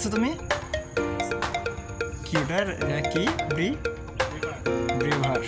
कसं तुम्ही क्युटर रॅकी ब्री ब्रेव्हार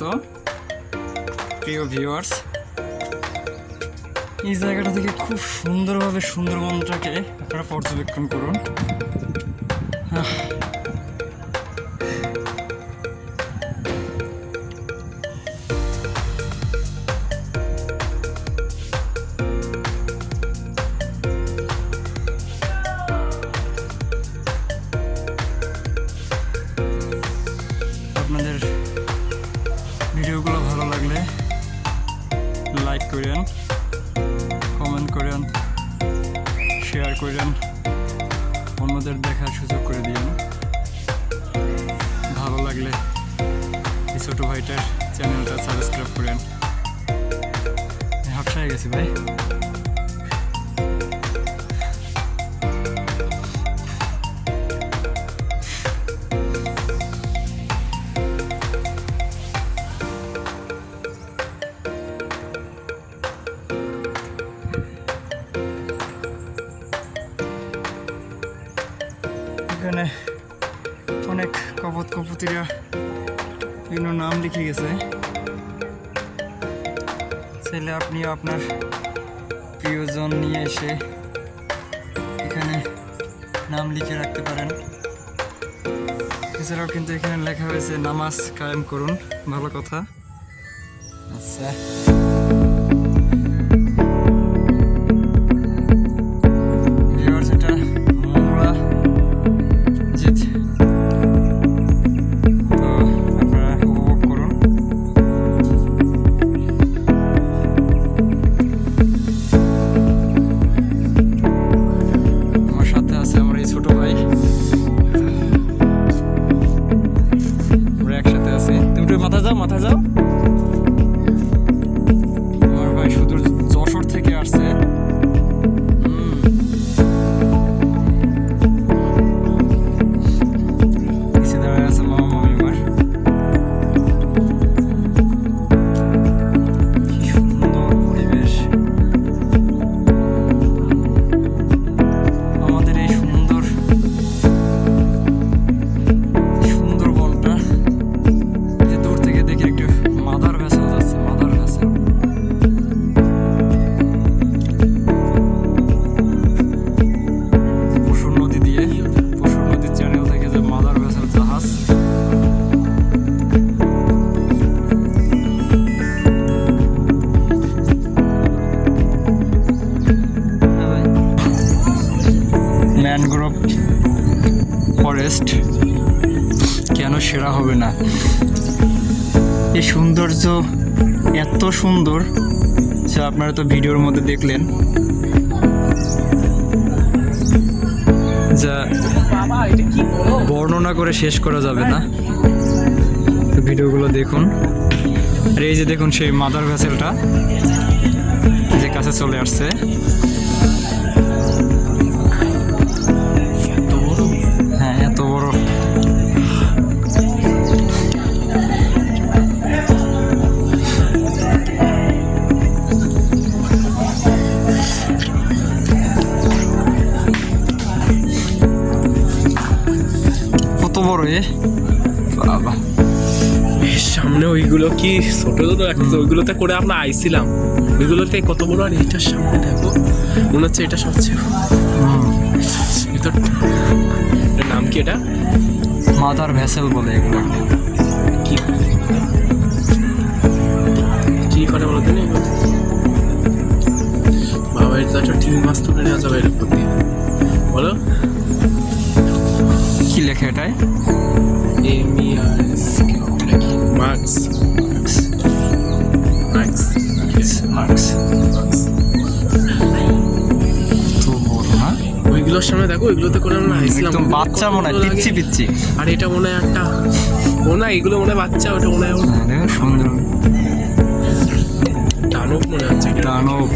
সুন্দর তো? প্রিয় ভিউয়ার্স এই জায়গাটা থেকে খুব সুন্দরভাবে সুন্দরবনটাকে আপনারা পর্যবেক্ষণ করুন। আপনাদের ভিডিওগুলো ভালো লাগলে লাইক করেন কমেন্ট করেন শেয়ার করেন, অন্যদের দেখার সুযোগ করে দিন ভালো লাগলে ছোটো ভাইটার চ্যানেলটা সাবস্ক্রাইব করেন। হটস হয়ে গেছি ভাই। কপত কপতিরা বিভিন্ন নাম লিখে গেছে। চাইলে আপনিও আপনার প্রিয়জন নিয়ে এসে এখানে নাম লিখে রাখতে পারেন। এছাড়াও কিন্তু এখানে লেখা হয়েছে, নামাজ কায়েম করুন। ভালো কথা। আচ্ছা। ম্যানগ্রোভ ফরেস্ট কেন সেরা হবে না? এই সৌন্দর্য এত সুন্দর যা আপনারা তো ভিডিওর মধ্যে দেখলেন। যা বর্ণনা করে শেষ করা যাবে না। ভিডিওগুলো দেখুন। আর এই যে দেখুন সেই মাদার ভ্যাসেলটা যে কাছে চলে আসছে। বড় এ বাবা সামনে ওইগুলো কি? ছোট ছোট একটা ওইগুলোতে করে আমরা আইছিলাম। ওইগুলোতে কত বড় আর এইটার সামনে দেখো। মনে হচ্ছে এটা সবচেয়ে এটা এটার নাম কি এটা? মাদার ভেসেল বলে এগুলো। কি? কি করে বলো তো বাবা এটা টিম মাছ তুলে নেওয়া যাবে এর উপর দিয়ে। এটাই? মার্কস মার্কস মার্কস ওইগুলোর সামনে দেখো ওইগুলোতে করে আমরা একদম বাচ্চা মনে হয় পিচ্ছি পিচ্ছি আর এটা মনে হয় একটা ও না এগুলো মনে হয় বাচ্চা ওটা মনে হয় ওর হ্যাঁ, সুন্দর দানব মনে হচ্ছে। দানব